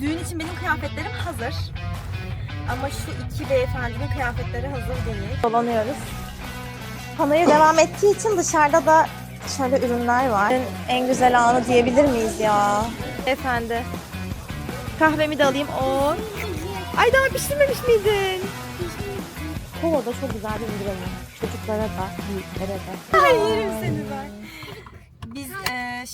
Düğün için benim kıyafetlerim hazır. Ama şu iki beyefendinin kıyafetleri hazır değil. Dolanıyoruz. Panayır devam ettiği için dışarıda da şöyle ürünler var. En güzel anı diyebilir miyiz ya? Efendi. Kahvemi de alayım. O. Ay daha pişirmemiş miydin? Kovada çok güzel bir indirim var. Çocuklara da, büyüklere de. Ay yerim seni ben.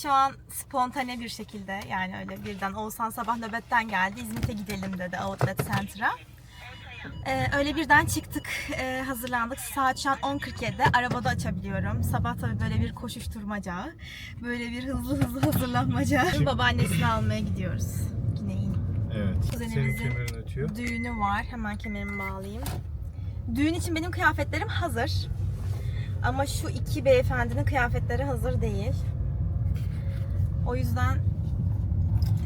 Şu an spontane bir şekilde yani öyle birden Oğuzhan sabah nöbetten geldi. İzmit'e gidelim dedi Outlet Center'a. E, öyle birden çıktık, e, hazırlandık. Saat şu an 10.47. Arabada açabiliyorum. Sabah tabii böyle bir koşuşturmaca, böyle bir hızlı hızlı hazırlanmaca. Babaannesini almaya gidiyoruz. Güney'in. Evet. Kuzenimizin- Senin kemerin ötüyor. Düğünü var. Hemen kemerimi bağlayayım. Düğün için benim kıyafetlerim hazır. Ama şu iki beyefendinin kıyafetleri hazır değil. O yüzden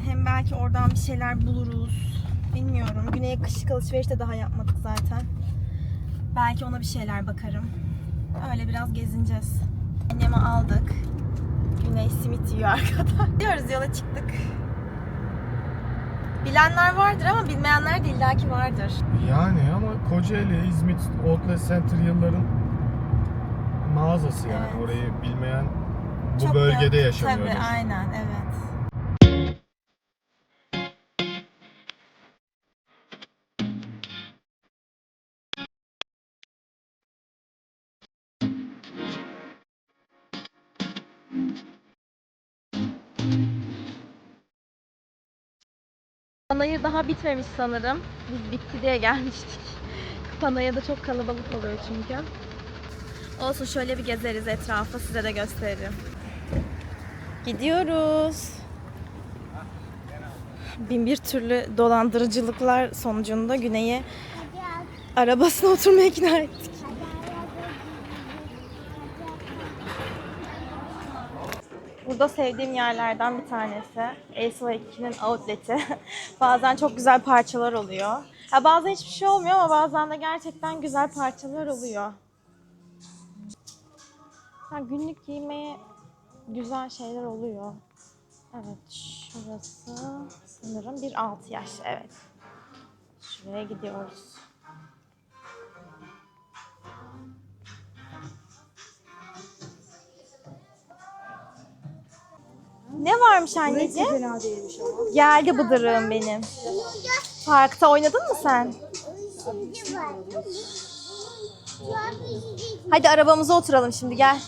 hem belki oradan bir şeyler buluruz. Bilmiyorum. Güney'e kışlık alışveriş de daha yapmadık zaten. Belki ona bir şeyler bakarım. Öyle biraz gezineceğiz. Annemi aldık. Güney simit yiyor arkada. Diyoruz yola çıktık. Bilenler vardır ama bilmeyenler de illaki vardır. Yani ama Kocaeli, İzmit, Outlet Center yılların mağazası yani. Evet. Orayı bilmeyen bu Çok bölgede da- yaşamıyordur. Tabii aynen evet. Panayır daha bitmemiş sanırım. Biz bitti diye gelmiştik. Panayır'da çok kalabalık oluyor çünkü. Olsun şöyle bir gezeriz etrafı size de gösteririm. Gidiyoruz. Bin bir türlü dolandırıcılıklar sonucunda Güney'i arabasına oturmaya ikna ettik. Burada sevdiğim yerlerden bir tanesi. Ace 2'nin outlet'i. bazen çok güzel parçalar oluyor. Ha, bazen hiçbir şey olmuyor ama bazen de gerçekten güzel parçalar oluyor. Ha, günlük giymeye güzel şeyler oluyor. Evet, şurası sanırım bir 6 yaş. Evet. Şuraya gidiyoruz. Ne varmış anneciğim? Fena değilmiş ama. Geldi bıdırığım benim. Parkta oynadın mı sen? Hadi arabamıza oturalım şimdi gel.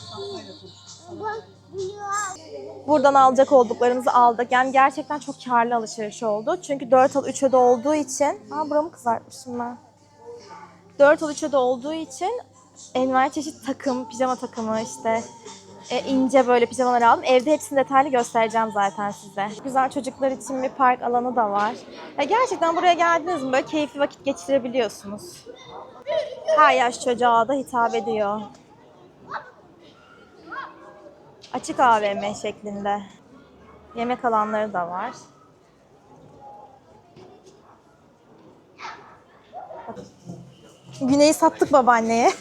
Buradan alacak olduklarımızı aldık. Yani gerçekten çok karlı alışveriş oldu. Çünkü 4 al 3 öde olduğu için... Aa buramı kızartmışım ben. 4 al 3 öde olduğu için envai çeşit takım, pijama takımı işte e, ince böyle pijamalar aldım. Evde hepsini detaylı göstereceğim zaten size. Güzel çocuklar için bir park alanı da var. Ya gerçekten buraya geldiniz mi böyle keyifli vakit geçirebiliyorsunuz. Her yaş çocuğa da hitap ediyor. Açık AVM şeklinde. Yemek alanları da var. Güney'i sattık babaanneye.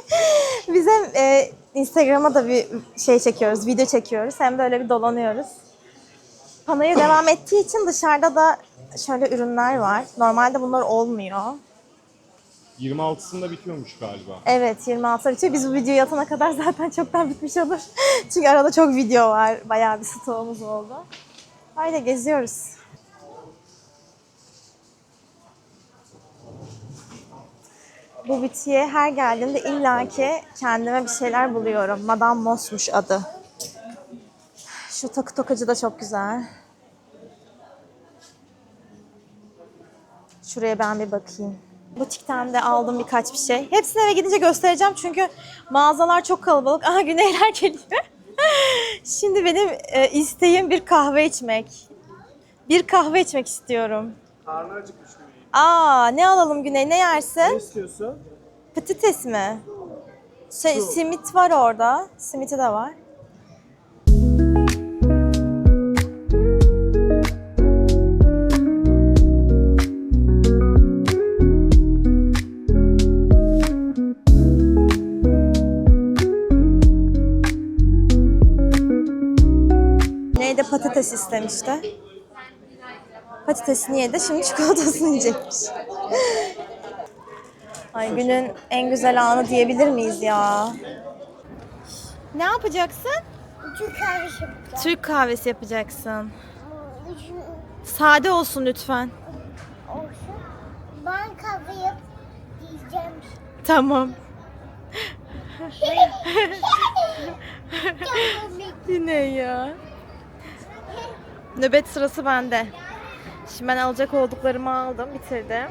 Biz hem e, Instagram'a da bir şey çekiyoruz, video çekiyoruz. Hem de öyle bir dolanıyoruz. Panayır devam ettiği için dışarıda da şöyle ürünler var. Normalde bunlar olmuyor. 26'sında bitiyormuş galiba. Evet 26 bitiyor. Biz bu videoyu atana kadar zaten çoktan bitmiş olur. Çünkü arada çok video var. Bayağı bir stoğumuz oldu. Öyle geziyoruz. Bu bitiye her geldiğimde illaki kendime bir şeyler buluyorum. Madame Moss'muş adı. Şu takı tokacı da çok güzel. Şuraya ben bir bakayım. Butikten de aldım birkaç bir şey. Hepsini eve gidince göstereceğim çünkü mağazalar çok kalabalık. Aha güneyler geliyor. Şimdi benim e, isteğim bir kahve içmek. Bir kahve içmek istiyorum. Karnı acıkmış Güney. Aa ne alalım Güney ne yersin? Ne istiyorsun? Patates mi? Şey, simit var orada. Simiti de var. Patates istemişti? Patatesini yedi. Şimdi çikolatasını yiyecekmiş. Ay günün en güzel anı diyebilir miyiz ya? Ne yapacaksın? Türk kahvesi yapacağım. Türk kahvesi yapacaksın. Üçün Sade olsun lütfen. olsun. Ben kahve yap diyeceğim. Tamam. Yine ya. Nöbet sırası bende. Şimdi ben alacak olduklarımı aldım, bitirdim.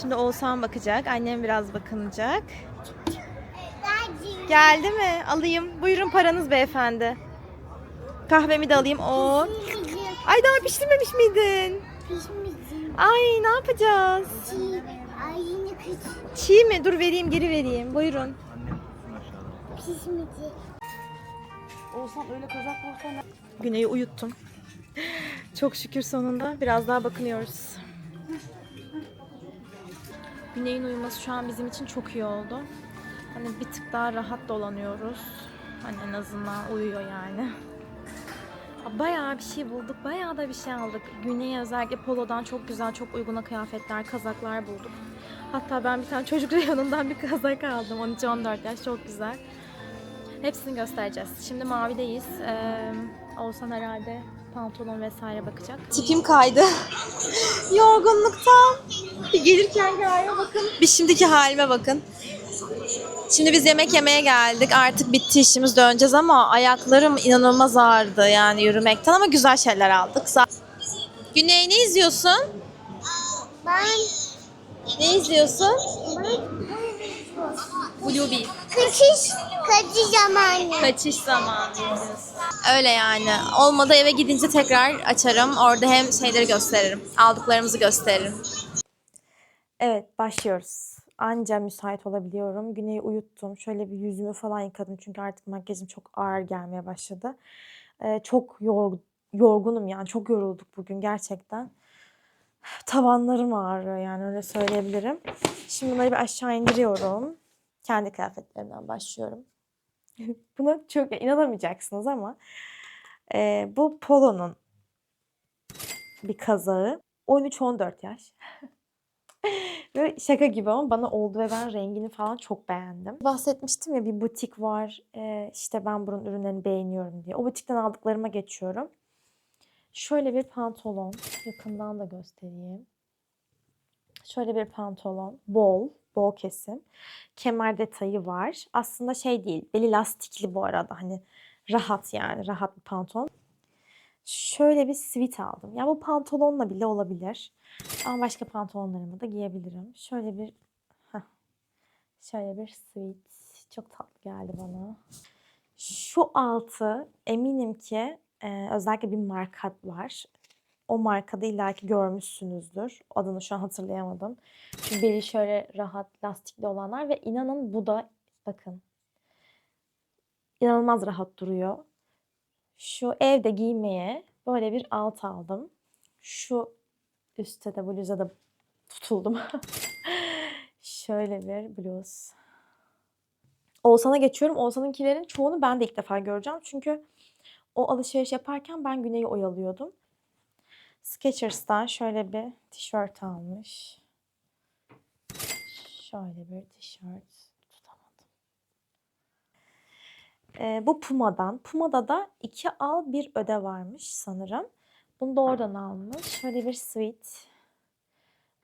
Şimdi Oğuzhan bakacak, annem biraz bakınacak. Geldi mi? Alayım. Buyurun paranız beyefendi. Kahvemi de alayım. O. Pişmeyeceğim. Ay daha pişirmemiş miydin? Pişmeyeceğim. Ay ne yapacağız? Çiğ. Ay yine kız. Çiğ mi? Dur vereyim, geri vereyim. Buyurun. Pişmeyecek. Güney'i uyuttum. Çok şükür sonunda. Biraz daha bakınıyoruz. Güney'in uyuması şu an bizim için çok iyi oldu. Hani bir tık daha rahat dolanıyoruz. Hani en azından uyuyor yani. Bayağı bir şey bulduk. Bayağı da bir şey aldık. Güney'e özellikle polodan çok güzel, çok uyguna kıyafetler, kazaklar bulduk. Hatta ben bir tane çocuk reyonundan bir kazak aldım. 13-14 yaş. Çok güzel. Hepsini göstereceğiz. Şimdi mavideyiz. Ee, Oğuzhan herhalde pantolon vesaire bakacak. Tipim kaydı. Yorgunluktan. Bir gelirken halime bakın. Bir şimdiki halime bakın. Şimdi biz yemek yemeye geldik. Artık bitti işimiz döneceğiz ama ayaklarım inanılmaz ağrıdı yani yürümekten ama güzel şeyler aldık. Güney ne izliyorsun? Ben Ne izliyorsun? Bluebee. Kaçış kaçış zamanı. Kaçış zamanı Öyle yani. Olmadı eve gidince tekrar açarım. Orada hem şeyleri gösteririm. Aldıklarımızı gösteririm. Evet başlıyoruz. Anca müsait olabiliyorum. Güney'i uyuttum. Şöyle bir yüzümü falan yıkadım. Çünkü artık makyajım çok ağır gelmeye başladı. Ee, çok yor- yorgunum yani. Çok yorulduk bugün gerçekten. Tavanlarım ağrıyor yani öyle söyleyebilirim. Şimdi bunları bir aşağı indiriyorum. Kendi kıyafetlerimden başlıyorum. Buna çok inanamayacaksınız ama e, bu Polo'nun bir kazağı. 13-14 yaş. Ve şaka gibi ama bana oldu ve ben rengini falan çok beğendim. Bahsetmiştim ya bir butik var. e, işte ben bunun ürünlerini beğeniyorum diye. O butikten aldıklarıma geçiyorum. Şöyle bir pantolon. Yakından da göstereyim. Şöyle bir pantolon. Bol. Bol kesim. Kemer detayı var. Aslında şey değil. Beli lastikli bu arada. Hani rahat yani. Rahat bir pantolon. Şöyle bir sweat aldım. Ya bu pantolonla bile olabilir. Ama başka pantolonlarımı da giyebilirim. Şöyle bir heh, şöyle bir sweat. Çok tatlı geldi bana. Şu altı eminim ki e, özellikle bir marka var. O markada illaki görmüşsünüzdür. Adını şu an hatırlayamadım. Şu beli şöyle rahat lastikli olanlar ve inanın bu da bakın inanılmaz rahat duruyor. Şu evde giymeye böyle bir alt aldım. Şu üstte de bluza da tutuldum. şöyle bir bluz. Oğuzhan'a geçiyorum. Oğuzhan'ınkilerin çoğunu ben de ilk defa göreceğim. Çünkü o alışveriş yaparken ben Güney'i oyalıyordum. Skechers'tan şöyle bir tişört almış. Şöyle bir tişört. Tutamadım. Ee, bu Puma'dan. Puma'da da iki al bir öde varmış sanırım. Bunu da oradan almış. Şöyle bir sweat.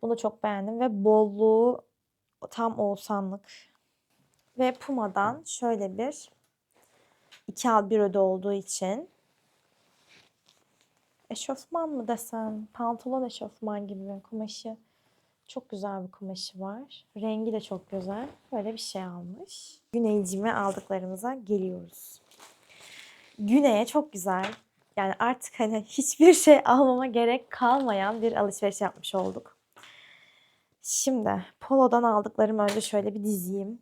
Bunu çok beğendim ve bolluğu tam Oğuzhanlık. Ve Puma'dan şöyle bir iki al bir öde olduğu için eşofman mı desem, pantolon eşofman gibi kumaşı. Çok güzel bir kumaşı var. Rengi de çok güzel. Böyle bir şey almış. Güneycime aldıklarımıza geliyoruz. Güney'e çok güzel. Yani artık hani hiçbir şey almama gerek kalmayan bir alışveriş yapmış olduk. Şimdi Polo'dan aldıklarımı önce şöyle bir dizeyim.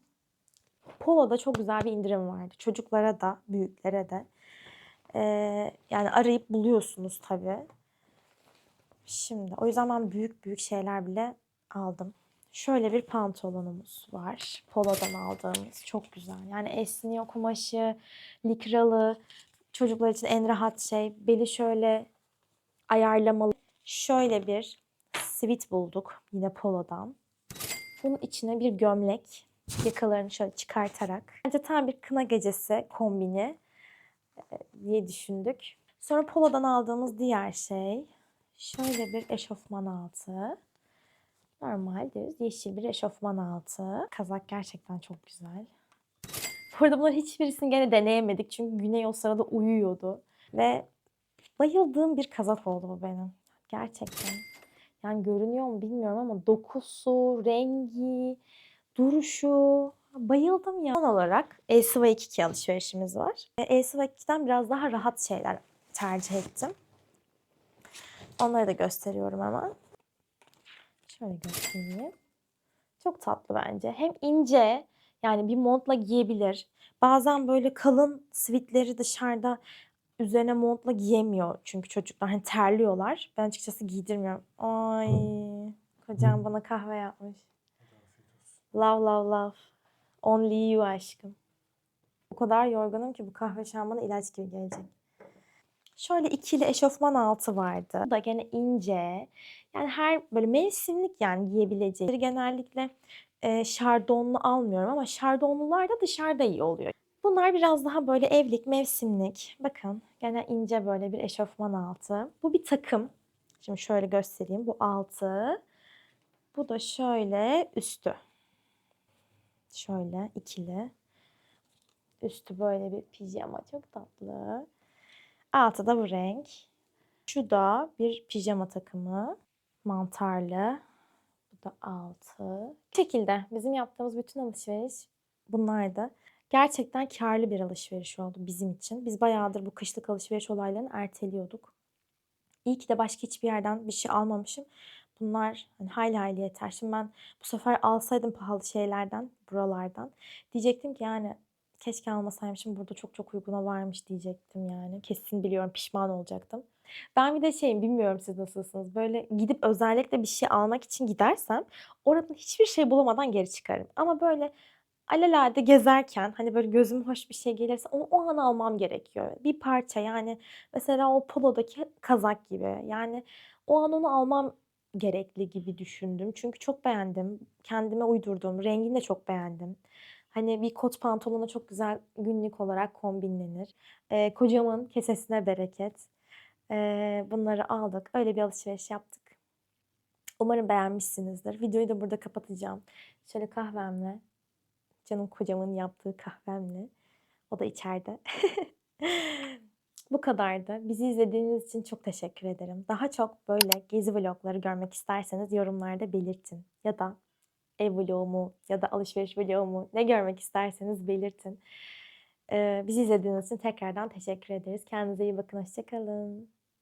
Polo'da çok güzel bir indirim vardı. Çocuklara da, büyüklere de. Ee, yani arayıp buluyorsunuz tabii. Şimdi o yüzden ben büyük büyük şeyler bile aldım. Şöyle bir pantolonumuz var. Polo'dan aldığımız. Çok güzel. Yani esniyor kumaşı, likralı. Çocuklar için en rahat şey. Beli şöyle ayarlamalı. şöyle bir sweat bulduk yine Polo'dan. Bunun içine bir gömlek, yakalarını şöyle çıkartarak. Bence tam bir kına gecesi kombini e, diye düşündük. Sonra Polo'dan aldığımız diğer şey şöyle bir eşofman altı. Normal düz yeşil bir eşofman altı. Kazak gerçekten çok güzel. Bu arada bunların hiçbirisini gene deneyemedik çünkü Güney o sırada uyuyordu. Ve bayıldığım bir kazak oldu bu benim. Gerçekten. Yani görünüyor mu bilmiyorum ama dokusu, rengi, duruşu bayıldım ya. Son olarak Elsiva 22 alışverişimiz var. E, Elsiva 2'den biraz daha rahat şeyler tercih ettim. Onları da gösteriyorum hemen. Şöyle göstereyim. Çok tatlı bence. Hem ince yani bir montla giyebilir. Bazen böyle kalın sivitleri dışarıda üzerine montla giyemiyor çünkü çocuklar hani terliyorlar. Ben açıkçası giydirmiyorum. Ay kocam bana kahve yapmış. Love love love. Only you aşkım. O kadar yorgunum ki bu kahve şu an bana ilaç gibi gelecek. Şöyle ikili eşofman altı vardı. Bu da gene ince. Yani her böyle mevsimlik yani giyebileceği. Genellikle e, şardonlu almıyorum ama şardonlular da dışarıda iyi oluyor. Bunlar biraz daha böyle evlik, mevsimlik. Bakın gene ince böyle bir eşofman altı. Bu bir takım. Şimdi şöyle göstereyim. Bu altı. Bu da şöyle üstü. Şöyle ikili. Üstü böyle bir pijama. Çok tatlı. Altı da bu renk. Şu da bir pijama takımı. Mantarlı. Bu da altı. Bu şekilde bizim yaptığımız bütün alışveriş bunlardı. Gerçekten karlı bir alışveriş oldu bizim için. Biz bayağıdır bu kışlık alışveriş olaylarını erteliyorduk. İyi ki de başka hiçbir yerden bir şey almamışım. Bunlar hani hayli hayli yeter. Şimdi ben bu sefer alsaydım pahalı şeylerden, buralardan. Diyecektim ki yani keşke almasaymışım burada çok çok uyguna varmış diyecektim yani. Kesin biliyorum pişman olacaktım. Ben bir de şeyim bilmiyorum siz nasılsınız. Böyle gidip özellikle bir şey almak için gidersem oradan hiçbir şey bulamadan geri çıkarım. Ama böyle alelade gezerken hani böyle gözüm hoş bir şey gelirse onu o an almam gerekiyor. Bir parça yani mesela o polodaki kazak gibi. Yani o an onu almam gerekli gibi düşündüm. Çünkü çok beğendim. Kendime uydurdum. Rengini de çok beğendim. Hani bir kot pantolona çok güzel günlük olarak kombinlenir. Ee, kocamın kesesine bereket. Ee, bunları aldık. Öyle bir alışveriş yaptık. Umarım beğenmişsinizdir. Videoyu da burada kapatacağım. Şöyle kahvemle, canım kocamın yaptığı kahvemle. O da içeride. Bu kadardı. Bizi izlediğiniz için çok teşekkür ederim. Daha çok böyle gezi vlogları görmek isterseniz yorumlarda belirtin. Ya da ev vlogumu ya da alışveriş vlogumu ne görmek isterseniz belirtin. Ee, bizi izlediğiniz için tekrardan teşekkür ederiz. Kendinize iyi bakın. Hoşçakalın.